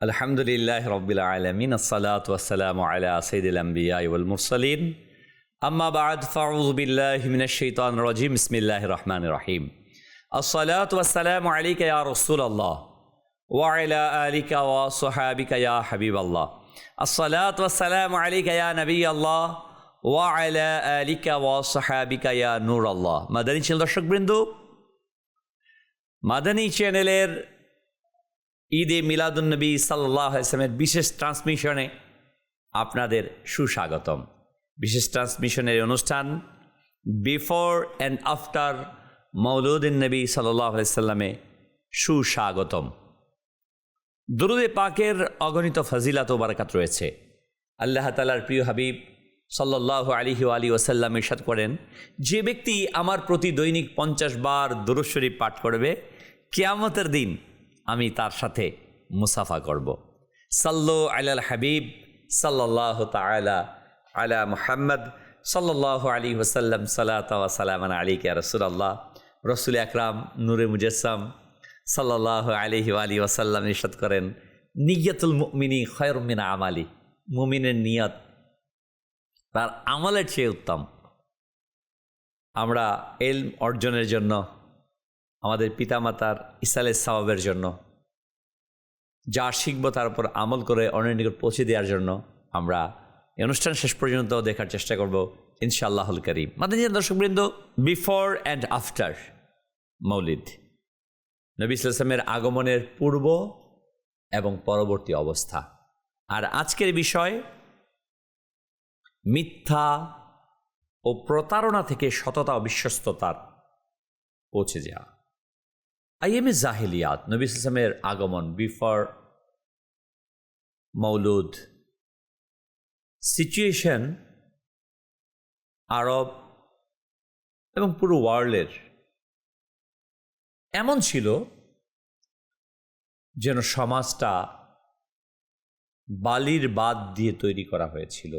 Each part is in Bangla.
الحمد لله رب العالمين الصلاة والسلام على سيد الأنبياء والمرسلين أما بعد فأعوذ بالله من الشيطان الرجيم بسم الله الرحمن الرحيم الصلاة والسلام عليك يا رسول الله وعلى آلك وصحابك يا حبيب الله الصلاة والسلام عليك يا نبي الله وعلى آلك وصحابك يا نور الله মাদানী চ্যানেল দর্শকবৃন্দ মাদানী চ্যানেলের ঈদে মিলাদুন্নবী সাল্লাহ ইসলামের বিশেষ ট্রান্সমিশনে আপনাদের সুস্বাগতম। বিশেষ ট্রান্সমিশনের অনুষ্ঠান বিফোর অ্যান্ড আফটার মৌলুদ্দিন নবী সাল্লাহ সাল্লামে সুস্বাগতম। দুরুদে পাকের অগণিত ফজিলাত ও বারাকাত রয়েছে। আল্লাহ তালার প্রিয় হাবিব সাল্লাহ আলিহি আলী ওসাল্লাম ইরশাদ করেন, যে ব্যক্তি আমার প্রতি দৈনিক পঞ্চাশ বার দুরুশ্বরী পাঠ করবে, কেয়ামতের দিন আমি তার সাথে মুসাফা করব। সাল্লু আলাল হাবিব সাল্লাহ তালা আলা মুহাম্মদ সাল্লাহ আলী ওসাল্লাম সাল্লাহ সালামান আলী কে রসুল্লাহ রসুল আকরাম, নূরে মুজাসম সাল্লাহ আলহি আলী ওসাল্লাম ইরশাদ করেন, নিয়তুল মুমিনী খয়রমিনা আমালি। মুমিনের নিয়ত, তার আমলের চেয়ে উত্তম। আমরা এল অর্জনের জন্য আমাদের পিতামাতার ইসালের সবাবের জন্য, যা শিখব তার উপর আমল করে অন্যের নিকট পৌঁছে দেওয়ার জন্য আমরা এই অনুষ্ঠান শেষ পর্যন্ত দেখার চেষ্টা করব ইনশাআল্লাহুল করিম। মাদানী দর্শকবৃন্দ, বিফোর অ্যান্ড আফটার মৌলিদ, নবী ইসলামের আগমনের পূর্ব এবং পরবর্তী অবস্থা। আর আজকের বিষয়, মিথ্যা ও প্রতারণা থেকে সততা ও বিশ্বস্ততার পৌঁছে যাওয়া। আইএমএ জাহিলিয়াত, নবী ইসলামের আগমন বিফর মৌলুদ সিচুয়েশন আরব এবং পুরো ওয়ার্ল্ডের এমন ছিল যেন সমাজটা বালির বাদ দিয়ে তৈরি করা হয়েছিল।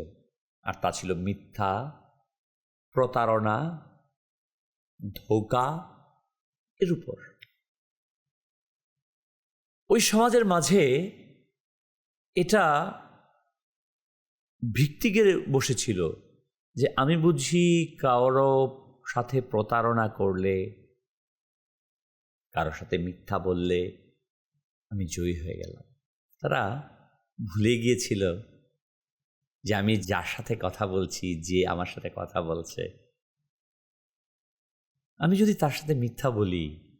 আর তা ছিল মিথ্যা, প্রতারণা, ধোকা এর উপর। ওই সমাজের মাঝে এটা ভিত্তিকে বসেছিল যে আমি বুঝি কারও সাথে প্রতারণা করলে কারোর সাথে মিথ্যা বললে আমি জয়ী হয়ে গেলাম। তারা ভুলে গিয়েছিল যে আমি যার সাথে কথা বলছি, যে আমার সাথে কথা বলছে। আমি যদি তার সাথে মিথ্যা বলি,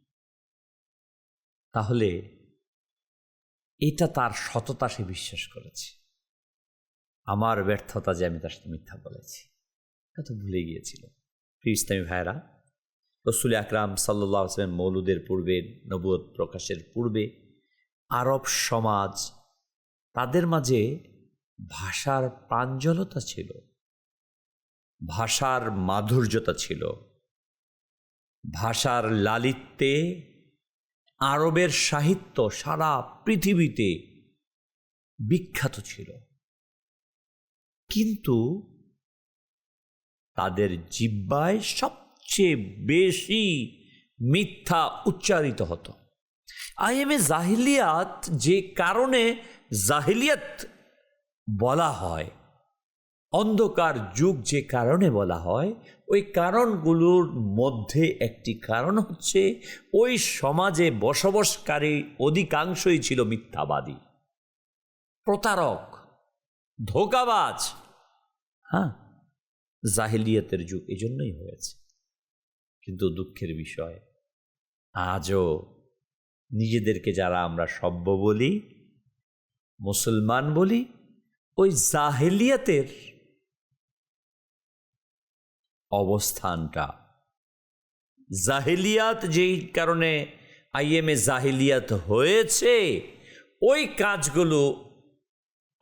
তাহলে এটা তার সততা সে বিশ্বাস করেছে। আমার ব্যর্থতা যে আমি তার সাথে মিথ্যা বলেছি তা তো ভুলে গিয়েছিল। প্রিয় ইসলামী ভাইরা রসুল আকরাম সাল্লাহ আসলাম মৌলুদের পূর্বে নবুয় প্রকাশের পূর্বে আরব সমাজ তাদের মাঝে ভাষার প্রাঞ্জলতা ছিল, ভাষার মাধুর্যতা ছিল, ভাষার লালিত্যে আরবের সাহিত্য সারা পৃথিবীতে বিখ্যাত ছিল। কিন্তু তাদের জিব্বায় সবচেয়ে বেশি মিথ্যা উচ্চারিত হতো। আইএমএ জাহিলিয়াত যে কারণে জাহিলিয়াত বলা হয় অন্ধকার যুগ যে কারণে বলা হয়, ওই কারণগুলোর মধ্যে একটি কারণ হচ্ছে, ওই সমাজে বসবাসকারী অধিকাংশই ছিল মিথ্যাবাদী। প্রতারক, ধোকাবাজ। হ্যাঁ জাহিলিয়াতের যুগ এজন্যই হয়েছে। কিন্তু দুঃখের বিষয়, আজও নিজেদেরকে যারা আমরা সভ্য বলি, মুসলমান বলি, ওই জাহেলিয়াতের অবস্থানটা। জাহেলিয়াত যেই কারণে আইএমএ জাহিলিয়াত হয়েছে, ওই কাজগুলো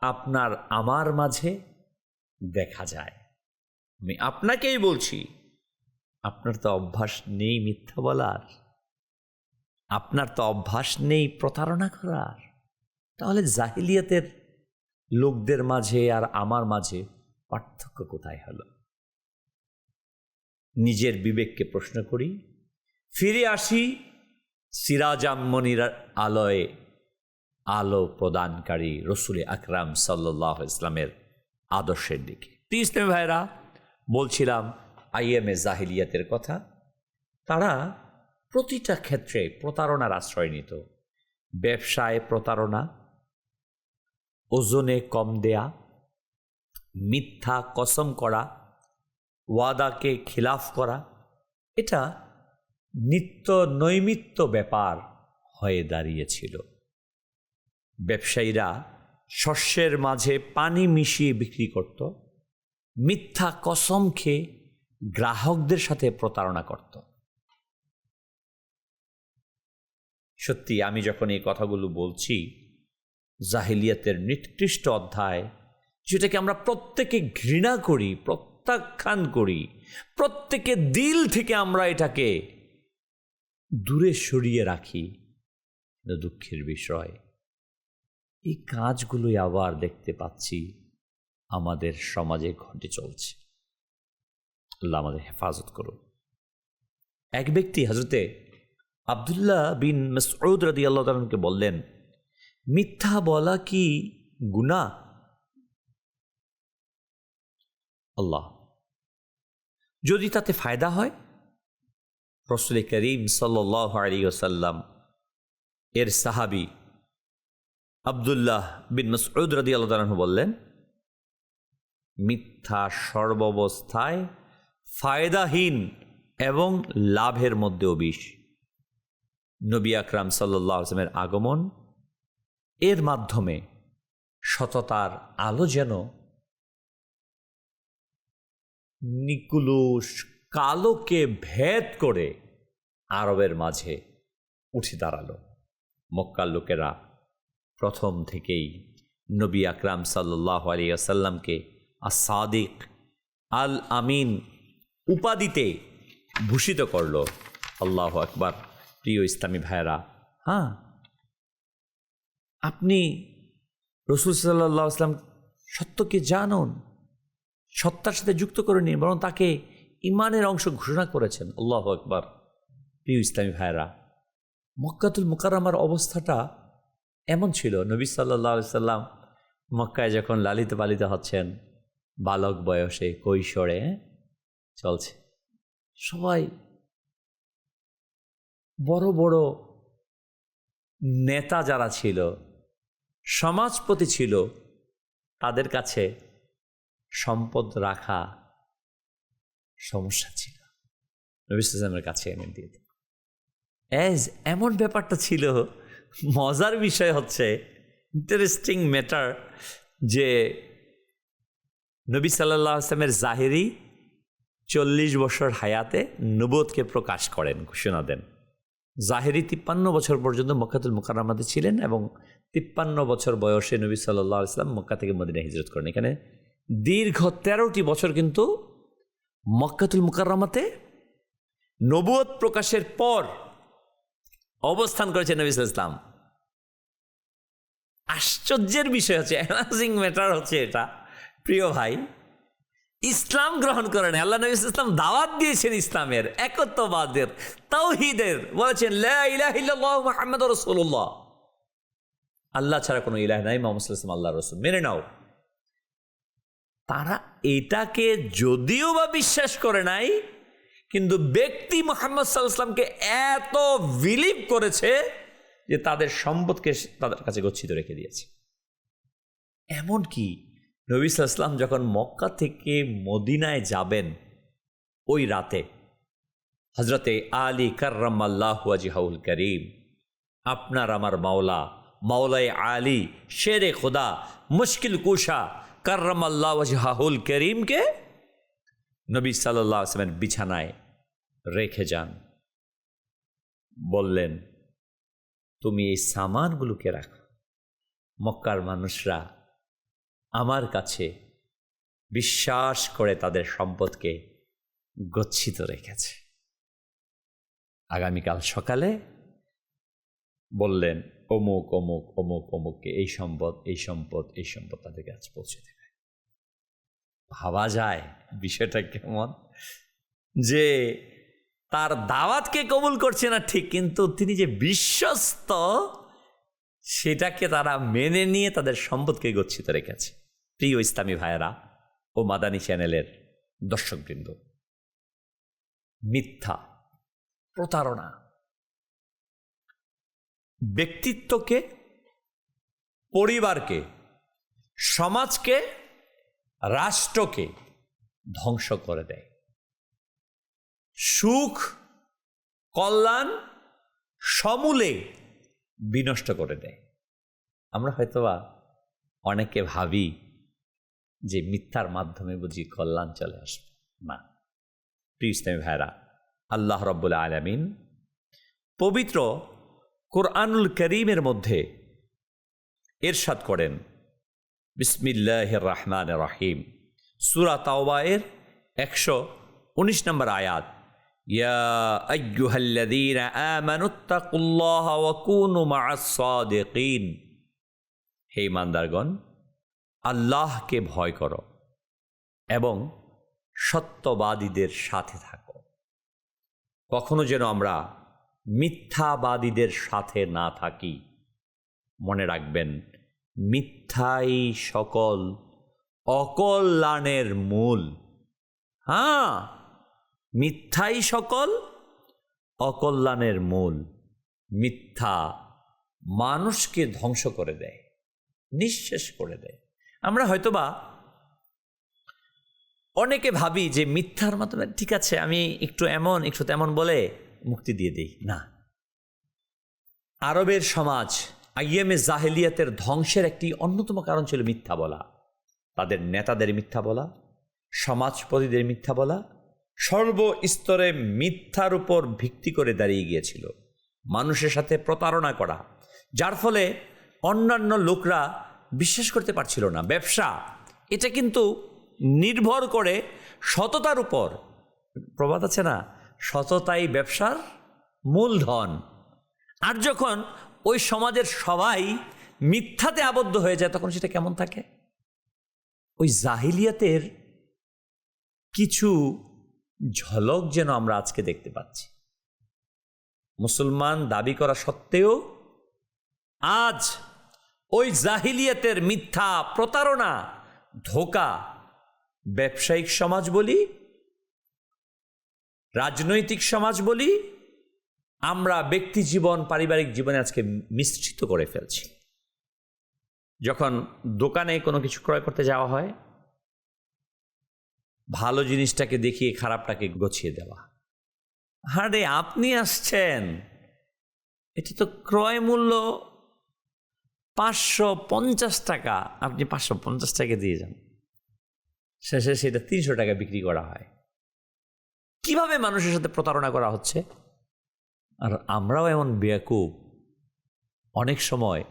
আপনার আমার মাঝে দেখা যায়। আমি আপনাকেই বলছি, আপনার তো অভ্যাস নেই মিথ্যা বলার। আপনার তো অভ্যাস নেই প্রতারণা করার। তাহলে জাহিলিয়াতের লোকদের মাঝে আর আমার মাঝে পার্থক্য কোথায় হলো? নিজের বিবেককে প্রশ্ন করি। ফিরে আসি সিরাজাম্মনির আলয়ে আলো প্রদানকারী রসুল আকরাম সাল্লাহ ইসলামের আদর্শের দিকে। ইসলামী ভাইরা বলছিলাম আইএমএ জাহিলিয়াতের কথা, তারা প্রতিটা ক্ষেত্রে প্রতারণার আশ্রয় নিত। ব্যবসায় প্রতারণা, ওজনে কম দেয়া, মিথ্যা কসম করা ওয়াদাকে খিলাফ করা, এটা নিত্য নৈমিত্য ব্যাপার হয়ে দাঁড়িয়েছিল। ব্যবসায়ীরা শস্যের মাঝে পানি মিশিয়ে বিক্রি করত, মিথ্যা কসম খেয়ে গ্রাহকদের সাথে প্রতারণা করত। সত্যি, আমি যখন এই কথাগুলো বলছি, জাহিলিয়াতের নিকৃষ্ট অধ্যায়, যেটাকে আমরা প্রত্যেকে ঘৃণা করি প্রত্যাখ্যান করি। প্রত্যেকে দিল থেকে আমরা এটাকে দূরে সরিয়ে রাখি। দুঃখের বিষয়। এই কাজগুলোই আবার দেখতে পাচ্ছি আমাদের সমাজে ঘটে চলছে। আল্লাহ আমাদের হেফাজত করুন। এক ব্যক্তি হজরতে আবদুল্লাহ বিন মসউদ রাদি আল্লাহ তালকে বললেন, মিথ্যা বলা কি গুণা আল্লাহ। যদি তাতে ফায়দা হয়? রসুল করিম সাল্লাহ ওসাল্লাম এর সাহাবি আবদুল্লাহ বিন মসউদ রাদি আল্লাহ বললেন, মিথ্যা সর্বাবস্থায় ফায়দাহীন এবং লাভের মধ্যেও বিষ নবী আকরাম সাল্লাহ আসলামের আগমন, এর মাধ্যমে সততার আলো যেন নিকুলুস কালোকে ভেদ করে আরবের মাঝে উঠে দাঁড়াল। মক্কার লোকেরা প্রথম থেকেই নবী আকরাম সাল্লাহ আলী আসাল্লামকে আসাদিক আল আমিন উপাধিতে ভূষিত করল। আল্লাহ আকবার। প্রিয় ইসলামী ভাইয়েরা হ্যাঁ আপনি রসুল সাল্লাহ আসলাম সত্যকে জানুন? সত্তার সাথে যুক্ত করে নিন বরং তাকে ইমানের অংশ ঘোষণা করেছেন। আল্লাহ আকবার। প্রিয় ইসলামী ভাইরা মক্কাতুল মুকারামার অবস্থাটা এমন ছিল। নবী সাল্লাহ সাল্লাম মক্কায় যখন লালিত পালিত হচ্ছেন, বালক বয়সে কৈশোরে চলছে। সবাই বড় বড় নেতা যারা ছিল, সমাজপতি ছিল, তাদের কাছে সম্পদ রাখা সমস্যা ছিল। নবিসের কাছে এনে দিয়ে অ্যাজ এমন ব্যাপারটা ছিল, মজার বিষয় হচ্ছে ইন্টারেস্টিং ম্যাটার যে নবী সাল্লাহ আসলামের জাহেরি চল্লিশ বছর হায়াতে নবোধকে প্রকাশ করেন, ঘোষণা দেন। জাহেরি তিপ্পান্ন বছর পর্যন্ত মক্কাতুল মোকারামাতে ছিলেন এবং তিপ্পান্ন বছর বয়সে নবী সাল্লাহ ইসলাম মক্কা থেকে মদিনা হিজরত করেন। এখানে দীর্ঘ তেরোটি বছর কিন্তু মক্কাতুল মুকাররমাতে নবুয়ত প্রকাশের পর অবস্থান করেছে নবী ইসলাম আশ্চর্যের বিষয় হচ্ছে অ্যামাজিং ম্যাটার হচ্ছে এটা। প্রিয় ভাই, ইসলাম গ্রহণ করেন আল্লাহ নবী ইসলাম দাওয়াত দিয়েছেন ইসলামের, একত্ববাদের তৌহিদের বলেছেন আল্লাহ ছাড়া কোনো ইলাহ নাই, মোহাম্মদ ইসলাম আল্লাহ রসুল। মেনে নাও। তারা এটাকে যদিও বা বিশ্বাস করে নাই, কিন্তু ব্যক্তি মোহাম্মদ সাল্লাহামকে এত বিলিভ করেছে যে তাদের সম্পদকে তাদের কাছে গচ্ছিত রেখে দিয়েছে। এমনকি নবী সাল্লাম যখন মক্কা থেকে মদিনায় যাবেন, ওই রাতে হজরতে আলী কার্রামাল্লাহুয়াজিহাউল করিম, আপনার আমার মাওলা, মাওলায় আলী, শেরে খোদা, মুশকিল কুশা কার্রামাল্লাহ ওয়াজহাহুল করিমকে নবী সাল্লাহ আসলামের বিছানায় রেখে যান। বললেন, তুমি এই সামানগুলোকে রাখো। মক্কার মানুষরা আমার কাছে বিশ্বাস করে তাদের সম্পদকে গচ্ছিত রেখেছে। আগামীকাল সকালে বললেন অমুক অমুক অমুক, অমুককে এই সম্পদ এই সম্পদ এই সম্পদ তাদের কাছে পৌঁছে দেবে। ভাবা যায় বিষয়টা কেমন? যে তার দাওয়াতকে কবুল করছে না ঠিক, কিন্তু তিনি যে বিশ্বস্ত, সেটাকে তারা মেনে নিয়ে তাদের সম্পদকে গচ্ছিত রেখেছে। প্রিয় ইসলামী ভাইয়েরা ও মাদানি চ্যানেলের দর্শকবৃন্দ, মিথ্যা প্রতারণা ব্যক্তিত্বকে, পরিবারকে, সমাজকে, রাষ্ট্রকে ধ্বংস করে দেয়। সুখ, কল্যাণ সমূলে বিনষ্ট করে দেয়। আমরা হয়তোবা অনেকে ভাবি যে মিথ্যার মাধ্যমে বুঝি কল্যাণ চলে আসবে। না। প্রিয় ইসলামী ভাইরা আল্লাহ রব্বুল আলমিন পবিত্র কোরআনুল করিমের মধ্যে এরশাদ করেন। বিসমিল্লাহ রহমান রাহিম। সুরা তাওবায়ের একশো উনিশ নম্বর আয়াত। হে ইমানদারগণ, আল্লাহকে ভয় করো এবং সত্যবাদীদের সাথে থাকো। কখনো যেন আমরা মিথ্যাবাদীদের সাথে না থাকি। মনে রাখবেন, মিথ্যাই সকল, অকল্যাণের মূল। হ্যাঁ মিথ্যাই সকল, অকল্যাণের মূল। মিথ্যা মানুষকে ধ্বংস করে দেয়, নিঃশেষ করে দেয়। আমরা হয়তোবা অনেকে ভাবি যে মিথ্যার মাধ্যমে, ঠিক আছে, আমি একটু এমন, একটু তেমন বলে মুক্তি দিয়ে দেই। না। আরবের সমাজ আইএমএ জাহেলিয়াতের ধ্বংসের একটি অন্যতম কারণ ছিল মিথ্যা বলা। তাদের নেতাদের মিথ্যা বলা সমাজপতিদের মিথ্যা বলা সর্বস্তরে মিথ্যার উপর ভিত্তি করে দাঁড়িয়ে গিয়েছিল। মানুষের সাথে প্রতারণা করা যার ফলে অন্যান্য লোকরা বিশ্বাস করতে পারছিল না। ব্যবসা এটা কিন্তু নির্ভর করে সততার উপর। প্রবাদ আছে না? সততাই ব্যবসার মূলধন। আর যখন ওই সমাজের সবাই মিথ্যাতে আবদ্ধ হয়ে যায়, তখন সেটা কেমন থাকে? ওই জাহিলিয়াতের কিছু ঝলক যেন আমরা আজকে দেখতে পাচ্ছি। মুসলমান দাবি করা সত্ত্বেও আজ ওই জাহিলিয়াতের মিথ্যা প্রতারণা, ধোকা ব্যবসায়িক সমাজ বলি রাজনৈতিক সমাজ বলি, আমরা ব্যক্তি জীবন, পারিবারিক জীবনে আজকে মিশ্রিত করে ফেলছি। যখন দোকানে কোনো কিছু ক্রয় করতে যাওয়া হয়, ভালো জিনিসটাকে দেখিয়ে খারাপটাকে গছিয়ে দেওয়া। আরে, আপনি আসছেন। এটা তো ক্রয় মূল্য পাঁচশো পঞ্চাশ টাকা। আপনি পাঁচশো পঞ্চাশ টাকা দিয়ে যান। শেষে সেটা তিনশো টাকা বিক্রি করা হয়। কীভাবে মানুষের সাথে প্রতারণা করা হচ্ছে? আর আমরাও এমন বেয়াকুব। অনেক সময়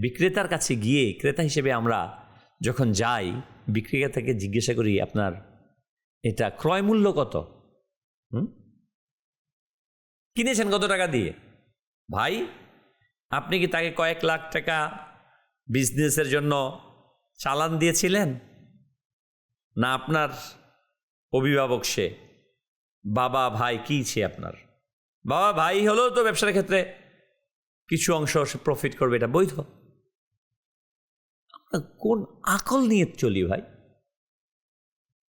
বিক্রেতার কাছে গিয়ে ক্রেতা হিসেবে আমরা যখন যাই বিক্রেতাকে জিজ্ঞাসা করি, আপনার এটা ক্রয় মূল্য কত? কিনেছেন কত টাকা দিয়ে? ভাই, আপনি কি তাকে কয়েক লাখ টাকা বিজনেসের জন্য চালান দিয়েছিলেন? না, আপনার অভিভাবক সে। বাবা, ভাই, কী ছে আপনার? বাবা, ভাই হলেও তো ব্যবসার ক্ষেত্রে কিছু অংশ প্রফিট করবে, এটা বৈধ। কোন আকল নিয়ে চলি ভাই?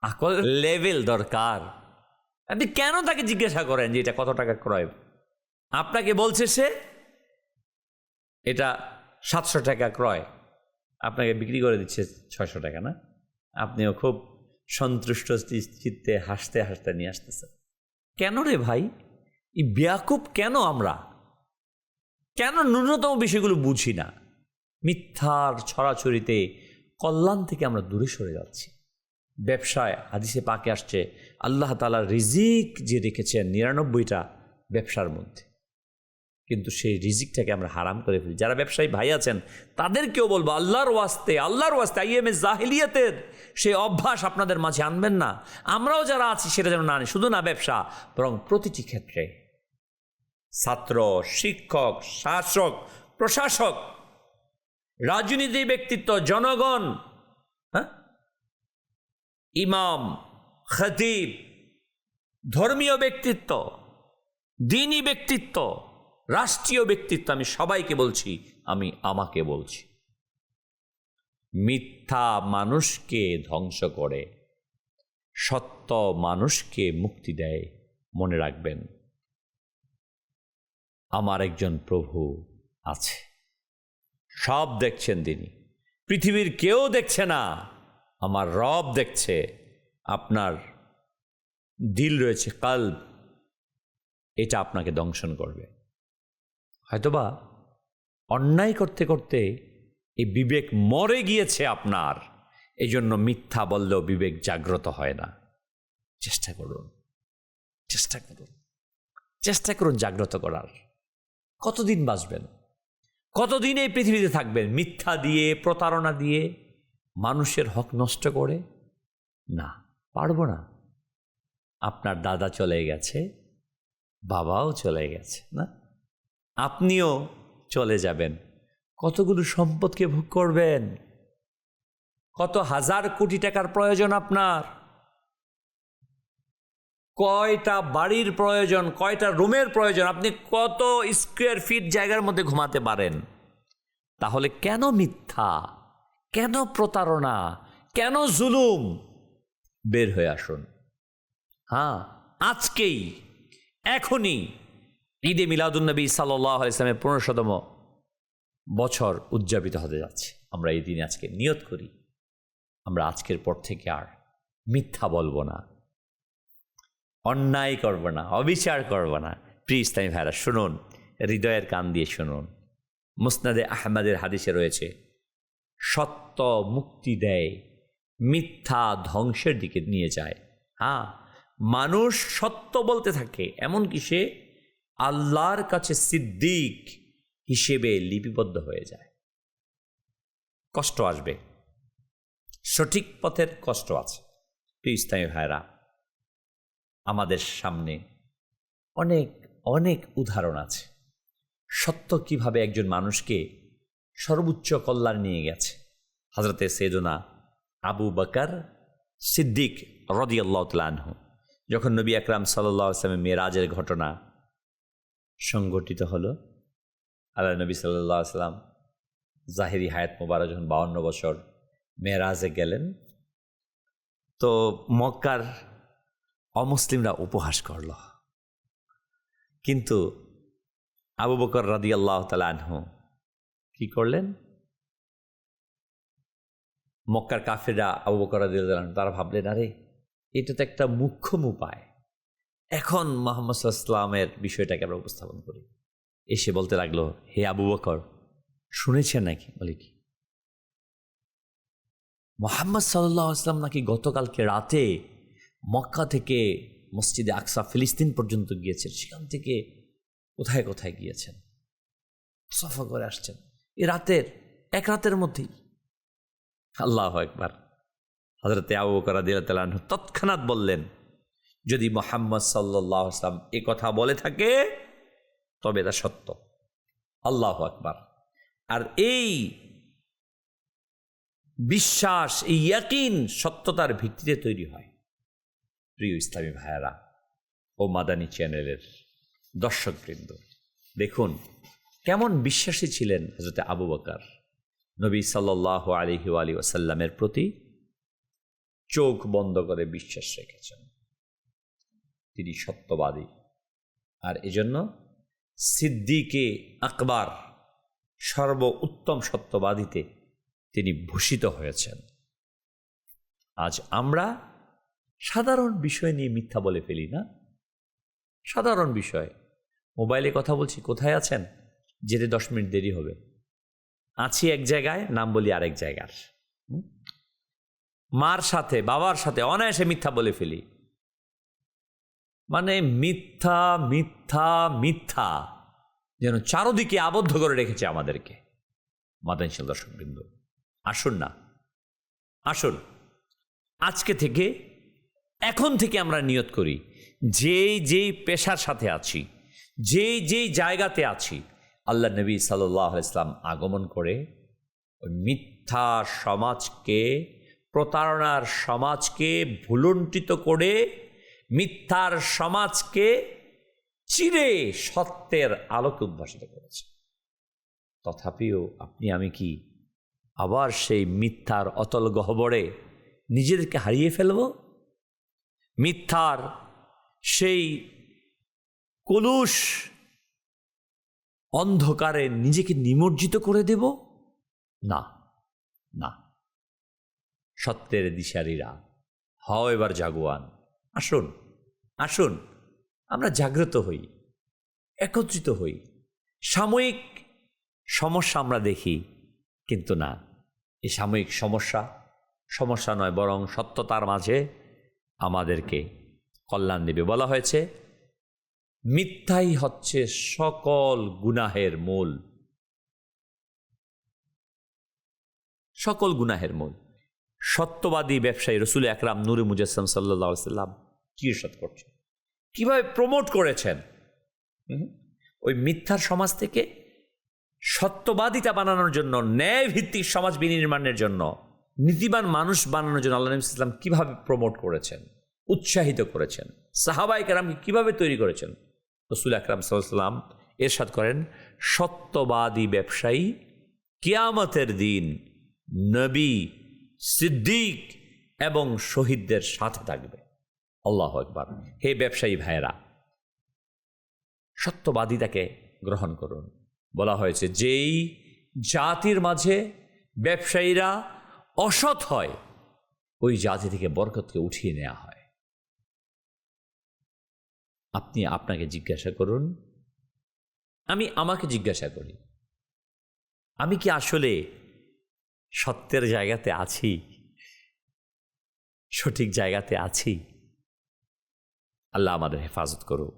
আকল লেভেল দরকার। আপনি কেন তাকে জিজ্ঞাসা করেন যে এটা কত টাকা ক্রয়? আপনাকে বলছে সে, এটা সাতশো টাকা ক্রয়। আপনাকে বিক্রি করে দিচ্ছে ছয়শো টাকা, না? আপনিও খুব সন্তুষ্ট চিত্তে হাসতে হাসতে নিয়ে আসতেছেন। কেন রে ভাই? এই ব্যাকুব কেন আমরা? কেন ন্যূনতম বিষয়গুলো বুঝি না? মিথ্যার ছড়াছড়িতে কল্যাণ থেকে আমরা দূরে সরে যাচ্ছি। ব্যবসায় হাদিসে পাকে আসছে, আল্লাহ তালা রিজিক যে রেখেছেন, নিরানব্বইটা ব্যবসার মধ্যে। কিন্তু সেই রিজিকটাকে আমরা হারাম করে ফেলি। যারা ব্যবসায়ী ভাই আছেন, তাদেরকেও বলব, আল্লাহর ওয়াস্তে আল্লাহর ওয়াস্তে, আইএমএ জাহিলিয়াতের সেই অভ্যাস আপনাদের মাঝে আনবেন না। আমরাও যারা আছি, সেটা যেন না আনি। শুধু না ব্যবসা, বরং প্রতিটি ক্ষেত্রে। ছাত্র, শিক্ষক, শাসক, প্রশাসক, রাজনীতি ব্যক্তিত্ব, জনগণ হ্যাঁ? ইমাম, খতিব, ধর্মীয় ব্যক্তিত্ব, দিনী ব্যক্তিত্ব রাষ্ট্রীয় ব্যক্তিত্ব আমি সবাইকে বলছি, আমি আমাকে বলছি। মিথ্যা মানুষকে ধ্বংস করে, সত্য মানুষকে মুক্তি দেয়, মনে রাখবেন। আমার একজন প্রভু আছে। সব দেখছেন তিনি। পৃথিবীর কেউ দেখছে না। আমার রব দেখছে। আপনার দিল রয়েছে কাল এটা আপনাকে দংশন করবে। হয়তোবা অন্যায় করতে করতে এই বিবেক মরে গিয়েছে আপনার। এই জন্য মিথ্যা বললেও বিবেক জাগ্রত হয় না। চেষ্টা করুন। চেষ্টা করুন। চেষ্টা করুন জাগ্রত করার। কতদিন বাঁচবেন? কতদিন এই পৃথিবীতে থাকবেন? মিথ্যা দিয়ে, প্রতারণা দিয়ে, মানুষের হক নষ্ট করে? না, পারব না। আপনার দাদা চলে গেছে, বাবাও চলে গেছে, না? আপনিও চলে যাবেন। কতগুলো সম্পদকে ভোগ করবেন? কত হাজার কোটি টাকার প্রয়োজন আপনার? কয়টা বাড়ির প্রয়োজন, কয়টা রুমের প্রয়োজন, আপনি কত স্কোয়ার ফিট জায়গার মধ্যে ঘুমাতে পারেন? তাহলে কেন মিথ্যা? কেন প্রতারণা? কেন জুলুম? বের হয়ে আসুন। হ্যাঁ আজকেই, এখনই। ঈদে মিলাদুলনবী সাল্লাহ ইসলামের পনেরোশতম বছর উদযাপিত হতে যাচ্ছে। আমরা এই দিনে আজকে নিয়ত করি। আমরা আজকের পর থেকে আর মিথ্যা বলব না। অন্যায় করব না, অবিচার করব না। প্রিয় ইসলামী ভাইরা, শুনুন। হৃদয়ের কান দিয়ে শুনুন। মুসনাদে আহমদের হাদিসে রয়েছে, সত্য মুক্তি দেয়, মিথ্যা ধ্বংসের দিকে নিয়ে যায়। হ্যাঁ মানুষ সত্য বলতে থাকে, এমনকি সে আল্লাহর কাছে সিদ্দিক হিসেবে লিপিবদ্ধ হয়ে যায়। কষ্ট আসবে। সঠিক পথের কষ্ট আছে। প্রিয় ইসলামী ভাইরা আমাদের সামনে অনেক অনেক উদাহরণ আছে। সত্য কীভাবে একজন মানুষকে সর্বোচ্চ কল্যাণ নিয়ে গেছে। হজরতে সেদনা আবু বকর সিদ্দিক রদিয়াল্লাহ তালানহু যখন নবী আকরাম সাল্লাহ আসলামের মেয়েরাজের ঘটনা সংগঠিত হলো। আল্লাহ নবী সাল্লাহ আসলাম জাহেরি হায়াত মোবারক যখন বাউন্ন বছর মেয়েরাজে গেলেন, তো মক্কার অমুসলিমরা উপহাস করল। কিন্তু আবু বকর রাদি আল্লাহ তালানহু কি করলেন? মক্কার কাফেরা আবু বকর রাদি তারা ভাবলেন, আরে এটা তো একটা মুখ্যম উপায়। এখন মোহাম্মদ সাল্লামের বিষয়টাকে আমরা উপস্থাপন করি। এসে বলতে লাগল, হে আবু বকর, শুনেছেন নাকি? বলি কি? মোহাম্মদ সাল্লাহ আসলাম নাকি গতকালকে রাতে মক্কা থেকে মসজিদে আকসা ফিলিস্তিন পর্যন্ত গিয়েছেন। সেখান থেকে কোথায় কোথায় গিয়েছেন? সফা করে আসছেন। এ রাতের, এক রাতের মধ্যেই। আল্লাহ একবার হজরতে আবু বকর দিল্লাহ তৎক্ষণাৎ বললেন যদি মোহাম্মদ সাল্লাহ আসলাম এ কথা বলে থাকে, তবে এটা সত্য। আল্লাহ আকবার। আর এই বিশ্বাস, এই ইয়াকিন সত্যতার ভিত্তিতে তৈরি হয়। প্রিয় ইসলামী ভাইয়ারা ও মাদানী চ্যানেলের দর্শকবৃন্দ, দেখুন কেমন বিশ্বাসী ছিলেন হজরত আবু বকার। নবী সাল্লাহ আলহি আলী ওসাল্লামের প্রতি চোখ বন্ধ করে বিশ্বাস রেখেছেন। তিনি সত্যবাদী। আর এজন্য সিদ্দিকে আকবার সর্ব উত্তম সত্যবাদীতে তিনি ভূষিত হয়েছেন। আজ আমরা সাধারণ বিষয় নিয়ে মিথ্যা বলে ফেলি না। সাধারণ বিষয়। মোবাইলে কথা বলছি, কোথায় আছেন? যেতে দশ মিনিট দেরি হবে। আছি এক জায়গায়, নাম বলি আরেক জায়গার। মার সাথে, বাবার সাথে অনায়াসে মিথ্যা বলে ফেলি। মানে মিথ্যা মিথ্যা মিথ্যা যেন চারোদিকে আবদ্ধ করে রেখেছে আমাদেরকে। মাদানশীল দর্শকবৃন্দ, আসুন না, আসুন। আজকে থেকে, এখন থেকে আমরা নিয়ত করি, যেই যেই পেশার সাথে আছি, যেই যেই জায়গাতে আছি, আল্লাহ নবী সাল্লাহ ইসলাম আগমন করে ওই মিথ্যা সমাজকে, প্রতারণার সমাজকে ভুলুণ্ঠিত করে মিথ্যার সমাজকে চিরে সত্যের আলোকে উদ্ভাসিত করেছে। তথাপিও আপনি, আমি কি আবার সেই মিথ্যার অতল গহ্বরে নিজেদেরকে হারিয়ে ফেলব? মিথ্যার সেই কলুষ অন্ধকারে নিজেকে নিমজ্জিত করে দেব? না না। সত্যের দিশারীরা। হও এবার জাগুয়ান। আসুন আসুন, আমরা জাগ্রত হই, একত্রিত হই। সাময়িক সমস্যা আমরা দেখি, কিন্তু না। এই সাময়িক সমস্যা সমস্যা নয় বরং সত্যতার মাঝে আমাদেরকে কল্যাণ দেবে। বলা হয়েছে, মিথ্যাই হচ্ছে সকল গুনাহের মূল। সকল গুনাহের মূল। সত্যবাদী ব্যবসায়ী রসুল একরাম নুরে মুজাসম সাল্লা সাল্লাম কি ইরশাদ করছেন? কীভাবে প্রমোট করেছেন? ওই মিথ্যার সমাজ থেকে সত্যবাদিতা বানানোর জন্য ন্যায় ভিত্তিক সমাজ বিনির্মাণের জন্য, নীতিবান মানুষ বানানোর জন্য আল্লাহ নবী ইসলাম কীভাবে প্রমোট করেছেন? উৎসাহিত করেছেন? সাহাবাই কেরামকে কীভাবে তৈরি করেছেন? রসুল আকরাম সাল্লাম এরশাদ করেন, সত্যবাদী ব্যবসায়ী কিয়ামতের দিন নবী সিদ্দিক এবং শহীদদের সাথে থাকবে। আল্লাহ একবার হে ব্যবসায়ী ভাইয়েরা সত্যবাদিতাকে গ্রহণ করুন। বলা হয়েছে, যেই জাতির মাঝে ব্যবসায়ীরা অসৎ হয়, ওই জাতি থেকে বরকতকে উঠিয়ে নেওয়া হয়। আপনি আপনাকে জিজ্ঞাসা করুন, আমি আমাকে জিজ্ঞাসা করি, আমি কি আসলে সত্যের জায়গাতে আছি, সঠিক জায়গাতে আছি। আল্লাহ আমাদের হেফাজত করুক।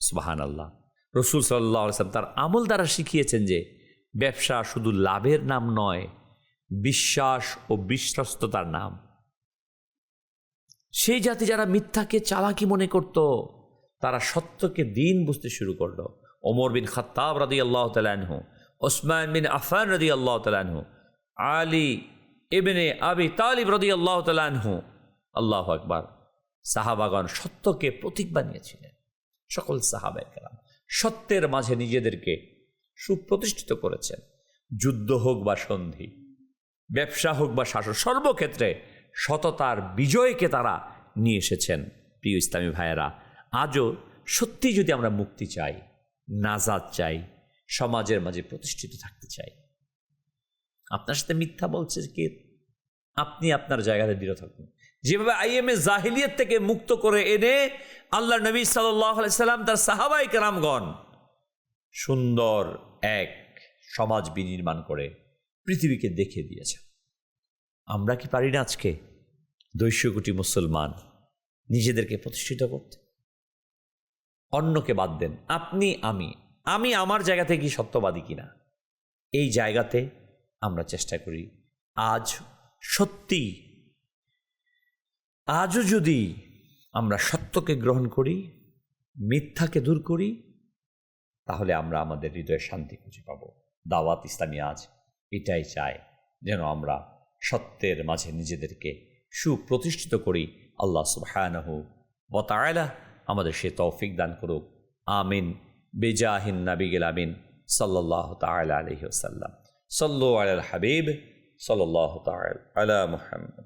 সুবাহান আল্লাহ রসুল সাল্লাহ তার আমল দ্বারা শিখিয়েছেন যে, ব্যবসা শুধু লাভের নাম নয়, বিশ্বাস ও বিশ্বস্ততার নাম। সেই জাতি যারা মিথ্যাকে চালাকি মনে করত, তারা সত্যকে দিন বুঝতে শুরু করল। ওমর বিন খাত্তাব রাদি আল্লাহ তালানহু ওসমান বিন আফান রাদি আল্লাহ তালানহু আলী এবেনে আবি তালিব রদি আল্লাহ তালানহু আল্লাহ আকবার। সাহাবাগণ সত্যকে প্রতীক বানিয়েছিলেন। সকল সাহাবাই কালাম সত্যের মাঝে নিজেদেরকে সুপ্রতিষ্ঠিত করেছেন। যুদ্ধ হোক বা সন্ধি, ব্যবসা হোক বা শাসন, সর্বক্ষেত্রে সততার বিজয়কে তারা নিয়ে এসেছেন। প্রিয় ইসলামী ভাইয়েরা, আজও সত্যি যদি আমরা মুক্তি চাই, নাজাদ চাই, সমাজের মাঝে প্রতিষ্ঠিত থাকতে চাই আপনার সাথে মিথ্যা বলছে কে? আপনি আপনার জায়গাতে দৃঢ় থাকুন। যেভাবে আইএমএ জাহিলিয়ত থেকে মুক্ত করে এনে আল্লাহ নবী সাল্লাম তার সাহাবাই কেরামগণ সুন্দর এক সমাজ বিনির্মাণ করে পৃথিবীকে দেখে দিয়েছেন আমরা কি পারি না আজকে দৈশ্য কোটি মুসলমান নিজেদেরকে প্রতিষ্ঠিত করতে? অন্যকে বাদ দেন। আপনি, আমি আমি আমার জায়গা থেকে সত্যবাদী কিনা? এই জায়গাতে আমরা চেষ্টা করি। আজ সত্যি, আজও যদি আমরা সত্যকে গ্রহণ করি, মিথ্যাকে দূর করি, তাহলে আমরা আমাদের হৃদয়ে শান্তি খুঁজে পাব। দাওয়াত ইসলামী আজ এটাই চায় যেন আমরা সত্যের মাঝে নিজেদেরকে সুপ্রতিষ্ঠিত করি। আল্লাহ সুবহানাহু বতায়লা আমাদের সে তৌফিক দান করুক। আমিন। বেজাহিন নাবিগিল আমিন। সাল্লাহ তালা আলহি সাল্লাম সাল্লু আল হাবিব সাল্লাহ তাল আলা মুহাম্মদ